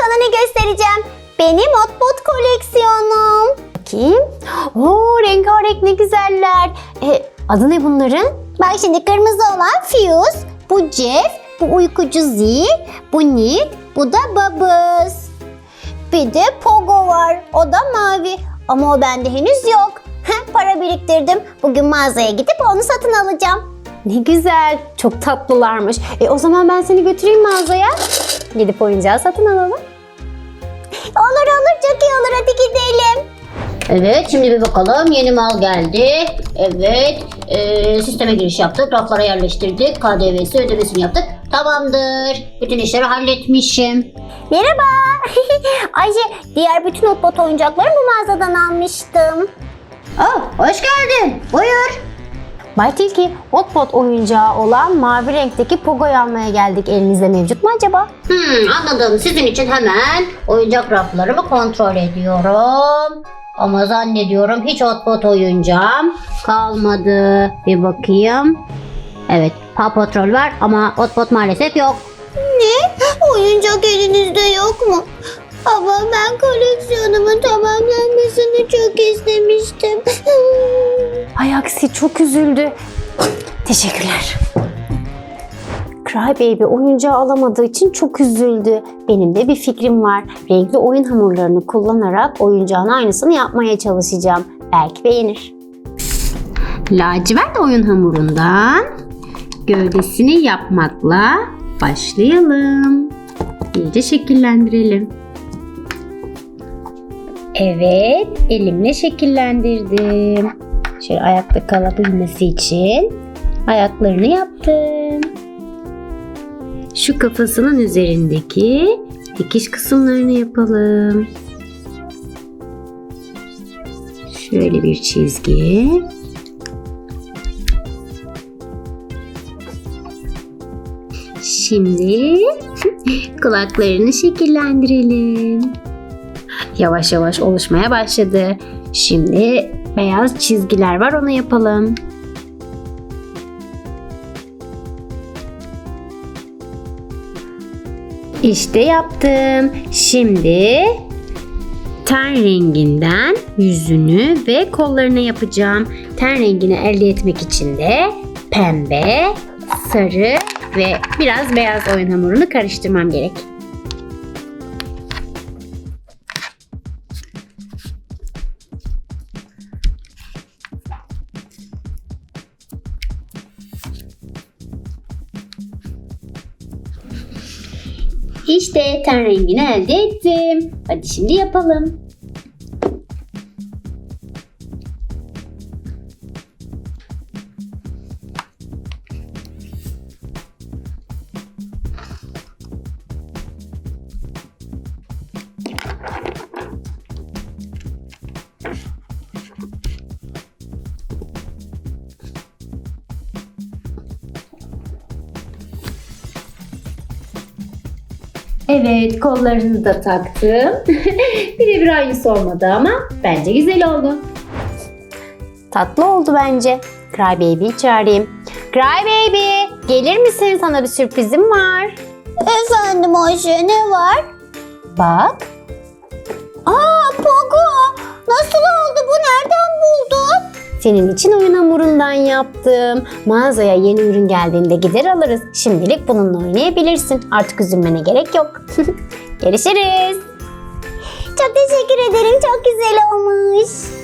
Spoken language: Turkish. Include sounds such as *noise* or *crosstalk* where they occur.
sana ne göstereceğim. Benim Otbot koleksiyonum. Kim? Oo rengarenk ne güzeller. E, adı ne bunların? Bak şimdi kırmızı olan Fuse, bu Jeff, bu uykucu Z, bu Nick, bu da Bubbles. Bir de Pogo var. O da mavi. Ama o bende henüz yok. Para biriktirdim. Bugün mağazaya gidip onu satın alacağım. Ne güzel. Çok tatlılarmış. E o zaman ben seni götüreyim mağazaya. Gidip oyuncağı satın alalım. Çok iyi olur hadi gidelim. Evet şimdi bir bakalım yeni mal geldi. Evet e, sisteme giriş yaptık. Raflara yerleştirdik. KDV'si ödemesini yaptık. Tamamdır. Bütün işleri halletmişim. Merhaba. *laughs* Ayşe diğer bütün Otbot oyuncakları bu mağazadan almıştım. Aa, hoş geldin. Buyur. Bay Tilki, Otbot oyuncağı olan mavi renkteki Pogo'yu almaya geldik. Elinizde mevcut mu acaba? Hmm, anladım. Sizin için hemen oyuncak raflarımı kontrol ediyorum. Ama zannediyorum hiç otbot oyuncağım kalmadı. Bir bakayım. Evet, Paw Patrol var ama otbot maalesef yok. Ne? Oyuncak elinizde yok mu? Ama ben koleksiyonumun tamamlanmasını çok istemiştim. *laughs* Ay aksi çok üzüldü. Teşekkürler. Crybaby oyuncağı alamadığı için çok üzüldü. Benim de bir fikrim var. Renkli oyun hamurlarını kullanarak oyuncağın aynısını yapmaya çalışacağım. Belki beğenir. Lacivert oyun hamurundan gövdesini yapmakla başlayalım. İyice şekillendirelim. Evet, elimle şekillendirdim. Şöyle ayakta kalabilmesi için ayaklarını yaptım. Şu kafasının üzerindeki dikiş kısımlarını yapalım. Şöyle bir çizgi. Şimdi *laughs* kulaklarını şekillendirelim. Yavaş yavaş oluşmaya başladı. Şimdi beyaz çizgiler var onu yapalım. İşte yaptım. Şimdi ten renginden yüzünü ve kollarını yapacağım. Ten rengini elde etmek için de pembe, sarı ve biraz beyaz oyun hamurunu karıştırmam gerek. İşte ten rengini elde ettim. Hadi şimdi yapalım. Evet, kollarını da taktım. *laughs* Birebir aynısı olmadı ama bence güzel oldu. Tatlı oldu bence. Crybaby'yi çağırayım. Crybaby, gelir misin? Sana bir sürprizim var. Efendim Ayşe, ne var? Bak. Aa, Senin için oyun hamurundan yaptım. Mağazaya yeni ürün geldiğinde gider alırız. Şimdilik bununla oynayabilirsin. Artık üzülmene gerek yok. *laughs* Görüşürüz. Çok teşekkür ederim. Çok güzel olmuş.